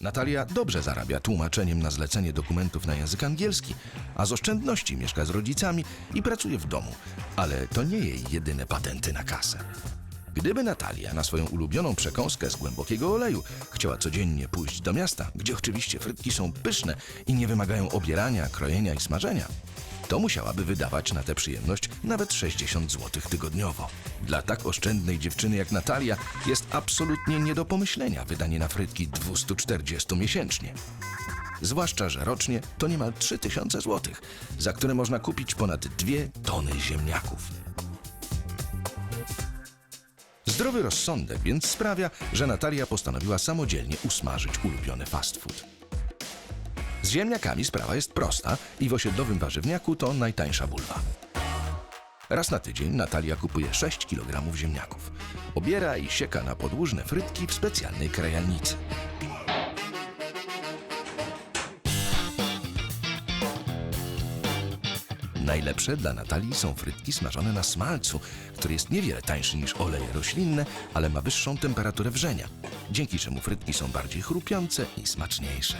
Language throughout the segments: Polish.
Natalia dobrze zarabia tłumaczeniem na zlecenie dokumentów na język angielski, a z oszczędności mieszka z rodzicami i pracuje w domu. Ale to nie jej jedyne patenty na kasę. Gdyby Natalia na swoją ulubioną przekąskę z głębokiego oleju chciała codziennie pójść do miasta, gdzie oczywiście frytki są pyszne i nie wymagają obierania, krojenia i smażenia, to musiałaby wydawać na tę przyjemność nawet 60 zł tygodniowo. Dla tak oszczędnej dziewczyny jak Natalia jest absolutnie nie do pomyślenia wydanie na frytki 240 miesięcznie. Zwłaszcza, że rocznie to niemal 3000 zł, za które można kupić ponad 2 tony ziemniaków. Zdrowy rozsądek więc sprawia, że Natalia postanowiła samodzielnie usmażyć ulubiony fast food. Z ziemniakami sprawa jest prosta i w osiedlowym warzywniaku to najtańsza bulwa. Raz na tydzień Natalia kupuje 6 kg ziemniaków. Obiera i sieka na podłużne frytki w specjalnej krajalnicy. Najlepsze dla Natalii są frytki smażone na smalcu, który jest niewiele tańszy niż oleje roślinne, ale ma wyższą temperaturę wrzenia, dzięki czemu frytki są bardziej chrupiące i smaczniejsze.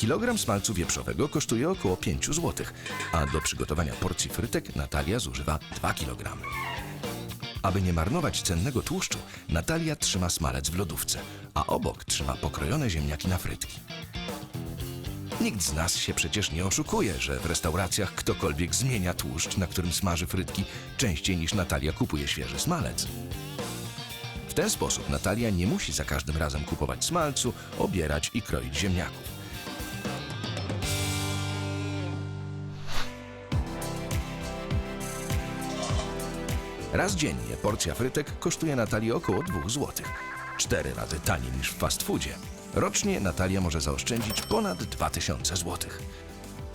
Kilogram smalcu wieprzowego kosztuje około 5 zł, a do przygotowania porcji frytek Natalia zużywa 2 kg. Aby nie marnować cennego tłuszczu, Natalia trzyma smalec w lodówce, a obok trzyma pokrojone ziemniaki na frytki. Nikt z nas się przecież nie oszukuje, że w restauracjach ktokolwiek zmienia tłuszcz, na którym smaży frytki, częściej niż Natalia kupuje świeży smalec. W ten sposób Natalia nie musi za każdym razem kupować smalcu, obierać i kroić ziemniaków. Raz dziennie porcja frytek kosztuje Natalii około 2 zł. Cztery razy taniej niż w fast foodzie. Rocznie Natalia może zaoszczędzić ponad 2000 zł.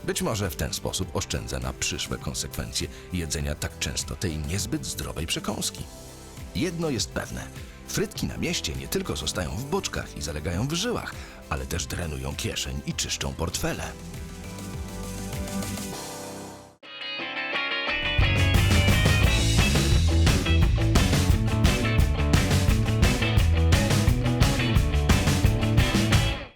Być może w ten sposób oszczędza na przyszłe konsekwencje jedzenia tak często tej niezbyt zdrowej przekąski. Jedno jest pewne. Frytki na mieście nie tylko zostają w boczkach i zalegają w żyłach, ale też drenują kieszeń i czyszczą portfele.